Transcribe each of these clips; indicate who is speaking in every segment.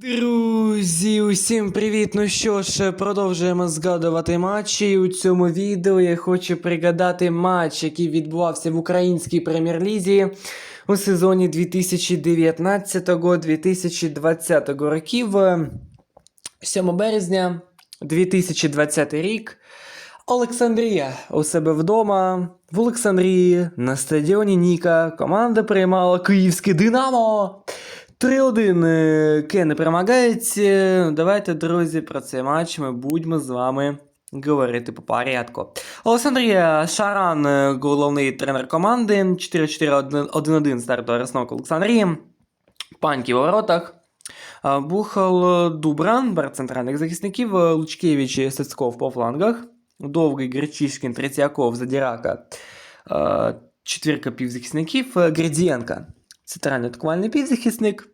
Speaker 1: Друзі, усім привіт! Ну що ж, продовжуємо згадувати матчі. І у цьому відео я хочу пригадати матч, який відбувався в українській прем'єр-лізі у сезоні 2019-2020 років. 7 березня 2020 рік. Олександрія у себе вдома. В Олександрії на стадіоні Ніка команда приймала київське Динамо. 3-1 е, Кени перемагають. Е, Давайте, друзі, про цей матч ми будемо з вами говорити по порядку. Олександрія Шаран, е, головний тренер команди. 4-4-1-1 стартова розстановка Олександрії. Паньки в воротах. Бухал Дубран, бар центральних захисників, Лучкевич і Сецков по флангах. Довгий Гречишкін, Третьяков, Задірака. Четвірка півзахисників. Гридієнка. Центральний атакувальний півзахисник.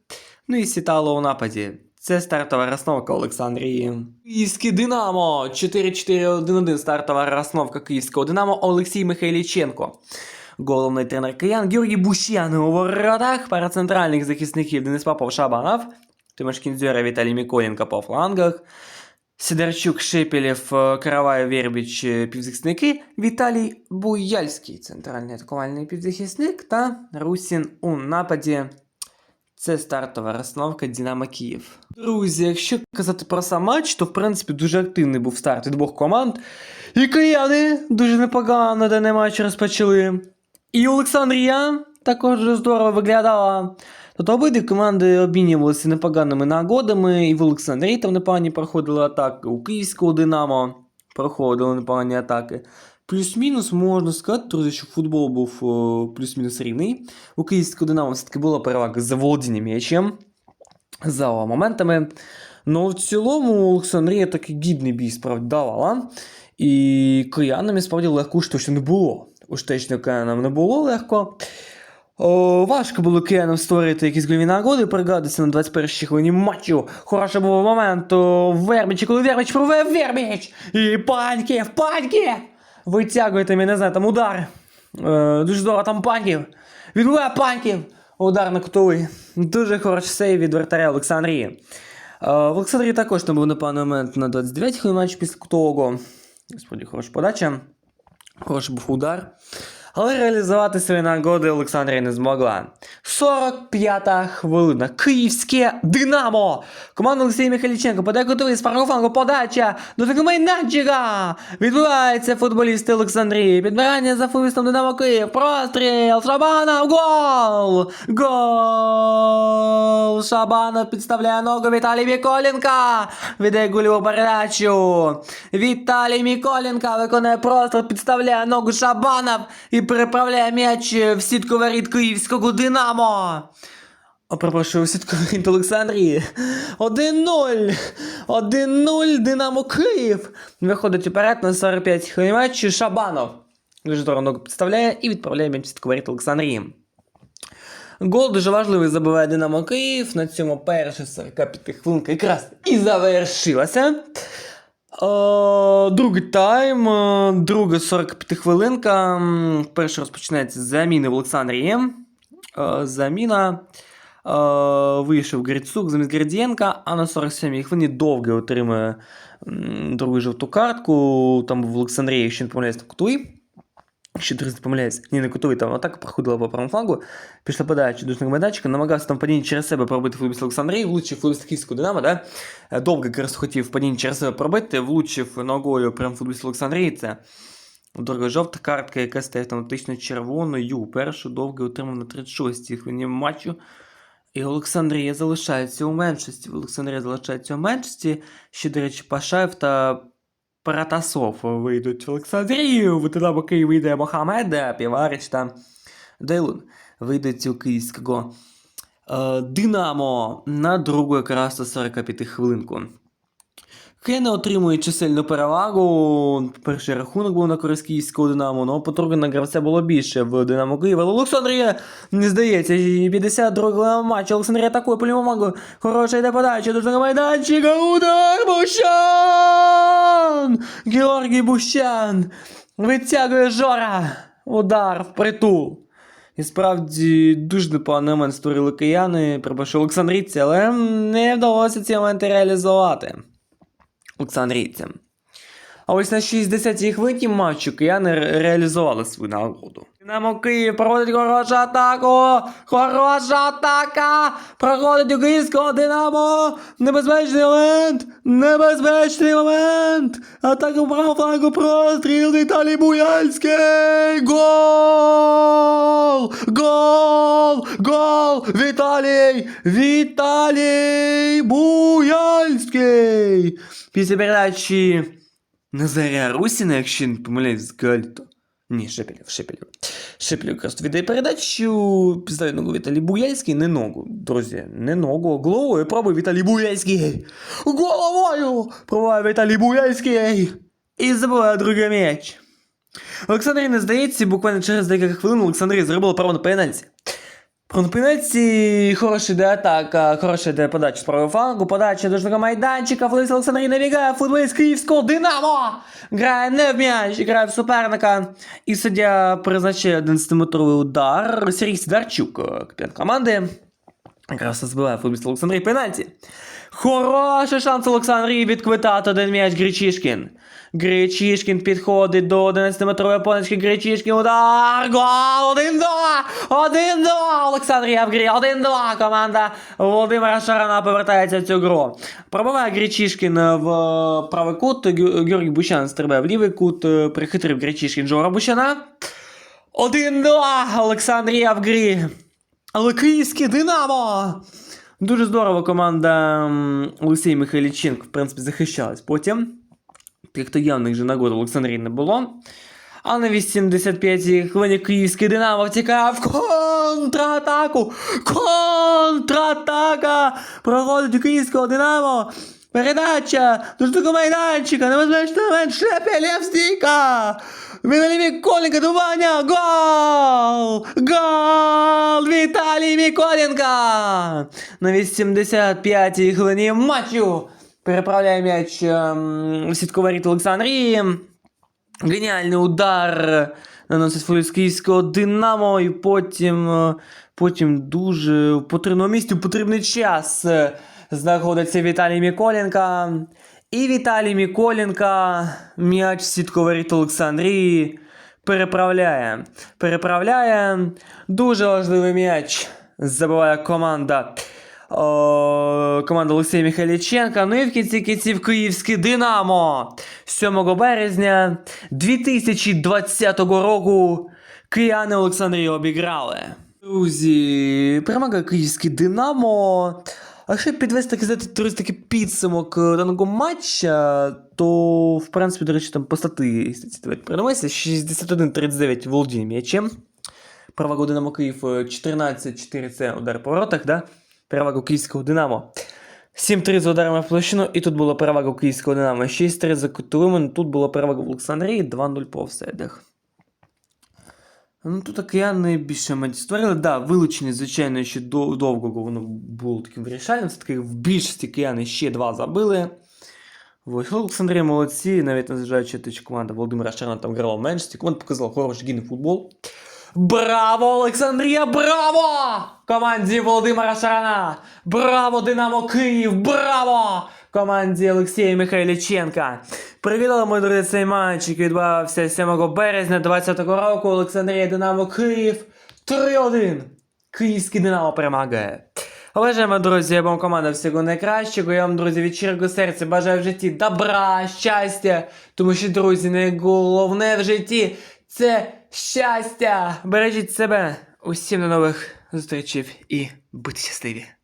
Speaker 1: Ну і Сітало у нападі. Це стартова розновка Олександрії. Київське Динамо. 4-4-1-1 стартова розновка Київського Динамо. Олексій Михайліченко. Головний тренер киян Георгій Бущан у воротах. Пара центральних захисників Денис Попов Шабанов. Тимош Кіндзюра, Віталій Миколенко по флангах. Сидорчук, Шепелєв, е, Вербіч, е, півзахисники, Віталій Буяльський, центральний атакувальний півзахисник та Русін у нападі. Це стартова розстановка Динамо Київ. Друзі, якщо казати про сам матч, то в принципі дуже активний був старт від двох команд. І кияни дуже непогано даний матч розпочали. І Олександрія також здорово виглядала. Тобто обидві команди обмінювалися непоганими нагодами, і в Олександрії там непогані проходили атаки, у Київського Динамо проходили непогані атаки. Плюс-мінус можна сказати, що футбол був плюс-мінус рівний. У Київського Динамо все-таки була перевага за володінням м'ячем, за моментами. Ну, в цілому Олександрія такий гідний бій справді давала. І киянам справді легко уж не було. Уж точно киянам не було легко. О, важко було киянам створити якісь гольові нагоди, пригадується на 21-й хвилині матчу. Хороший був момент у Вербічі, коли Вербіч провів Вербіч! І Паньків, Паньків! Витягуєте мене, не знаю, там удар. Е, дуже здорово там Паньків. Відбуває Паньків! Удар на кутовий. Дуже хороший сейв від вратаря Олександрії. Е, в Олександрії також там був непевний момент на 29-й хвилині матчу після кутового. Справді, хороша подача. Хороший був удар. Але реалізувати свої нагоди Олександрія не змогла. 45-та хвилина. Київське Динамо! Команда Олексія Михайліченко подає кутовий з флангу подача до такого майданчика! Відбувається футболісти Олександрії. Підбирання за футболістом Динамо Київ. Простріл! Шабанов! Гол! Гол! Шабанов підставляє ногу Віталій Міколенка! Віддає гольову передачу! Віталій Міколенка виконує простріл, підставляє ногу Шабанов і переправляє м'яч в сітку воріт Київського Динамо! О, перепрошую, у сітку воріт Олександрії. 1-0! 1-0 Динамо Київ! Виходить уперед на 45 хвилин матчу Шабанов. Дуже здорово ногу підставляє і відправляє м'яч в сітку воріт Олександрії. Гол дуже важливий забиває Динамо Київ. На цьому перша 45 хвилинка якраз і завершилася. Е, Другий тайм, е, друга 45 хвилинка. Перша розпочинається з заміни в Олександрії. Е, Заміна. Вийшов Грицук замість Градієнка, а на 47-й хвилині довго отримує другу жовту картку. Там був в Олександрії, якщо не помиляюсь, Кутуй. Ще друзі помиляюсь, ні, не кутовий, там атака проходила по правому флангу, пішла подача до майданчика, намагався там падіння через себе пробити футболіст Олександрії, влучив футболіст Київського Динамо, да? Е, довго якраз хотів падіння через себе пробити, влучив ногою прям футболіст Олександрії, це друга жовта картка, яка стає автоматично червоною, першу довго отримав на 36-й хвилині матчу. І Олександрія залишається у меншості. Олександрія залишається у меншості. Ще, до речі, Пашаєв та Паратасов вийдуть в Олександрію. В Динамо Київ вийде Мохамед, Піварич та Дейлун вийдуть у київського е, Динамо на другу якраз 45 хвилинку. Кене отримує чисельну перевагу. Перший рахунок був на користь київського Динамо, але потруги на гравця було більше в Динамо Києва. Олександрія, не здається, і 52 матч. Олександрія атакує по магу. Хороша йде подача до майданчика. Удар Бущан! Георгій Бущан витягує Жора. Удар в притул. І справді дуже непоганий момент створили кияни, прибачу Олександрійці, але не вдалося ці моменти реалізувати. Олександрійцям. А ось на 60-й хвилині матчу кияни ре- реалізували свою нагоду. Динамо Київ проводить хорошу атаку! Хороша атака! Проходить у київського Динамо! Небезпечний момент! Небезпечний момент! Атака в флангу простріл Віталій Буяльський! Гол! Гол! Гол! Віталій! Віталій Буяльський! Після передачі Назаря Русіна, якщо не помиляюсь, з Гальто. Ні, Шепелів, Шепелів. Шепелів якраз віддає передачу. Піздає ногу Віталій Буяльський, не ногу. Друзі, не ногу, головою пробує Віталій Буяльський. Головою пробує Віталій Буяльський. І забиває другий м'яч. Олександрі не здається, буквально через декілька хвилин Олександрія зробила право на пенальті. На хороша йде атака, хороша йде подача з правого флангу, подача до жовтого майданчика, Флис Олександрій набігає, футболіст Київського Динамо! Грає не в м'яч, грає в суперника. І суддя призначає 11-метровий удар. Сергій Сідарчук, капітан команди. Якраз збиває футболіст Олександрій пенальті. Хороший шанс Олександрії відквитати один м'яч Гречишкін. Гречишкін підходить до 11-метрової опоночки. Гречишкін удар. Гол! 1-2! 1-2! Олександрія в грі. 1-2. Команда Володимира Шарана повертається в цю гру. Пробиває Гречишкін в правий кут. Георгій Бущан стрибає в лівий кут. Прихитрив Гречишкін Жора Бущана. 1-2. Олександрія в грі. Але Динамо! Дуже здорово команда Олексій Михайліченко, в принципі, захищалась потім. Тих то явних же нагод Олександрії не було. А на 85-й хвилині київське Динамо втікає в контратаку! Контратака! Проходить київського Динамо! Передача! До штуку майданчика! Небезпечний момент! Шепелєв стійка! Віталій Міколенко, Дування! Гол! Гол! Віталій Міколенко! На 85-й хвилині матчу переправляє м'яч ем, в сітку Олександрії. Геніальний удар наносить футболіст київського Динамо, і потім, е, потім дуже в потрібному місці потрібний час е, знаходиться Віталій Міколенко. І Віталій Міколенко м'яч сітку Олександрії переправляє. Переправляє. Дуже важливий м'яч. Забиває команда. О, команда Олексія Михайліченка. Ну і в кінці кінців Київське Динамо 7 березня 2020 року кияни Олександрію обіграли. Друзі, перемога Київське Динамо. А якщо підвести туристики підсумок е, даного матча, то в принципі, до речі, там по статистиці давайте передамося. 61-39 володіння м'ячем. Перевага Динамо Київ е, 14-4 це удар по воротах, да? Перевага київського Динамо. 7-3 за ударами в площину, і тут була перевага київського Динамо. 6-3 за кутовими, тут була перевага в Олександрії, 2-0 по офсайдах. Ну, тут кияни більше моментів створили. Да, вилучені, звичайно, ще довго воно було таким вирішальним. Все-таки в більшості кияни ще два забили. Ось Олександрія молодці, навіть незважаючи те, що команда Володимира Шарна там грала в меншості, команда показала хороший гідний футбол. Браво, Олександрія! Браво! Команді Володимира Шарана! Браво, Динамо Київ! Браво! Команді Олексія Михайліченка! Привітали, мої друзі, цей матч, який відбувався 7 березня 2020 року. Олександрія Динамо Київ 3-1. Київський Динамо перемагає. Бажаємо, друзі, я вам команда всього найкращого. Я вам, друзі, від щирого серця бажаю в житті добра, щастя. Тому що, друзі, найголовне в житті це щастя. Бережіть себе. Усім до нових зустрічей і будьте щасливі.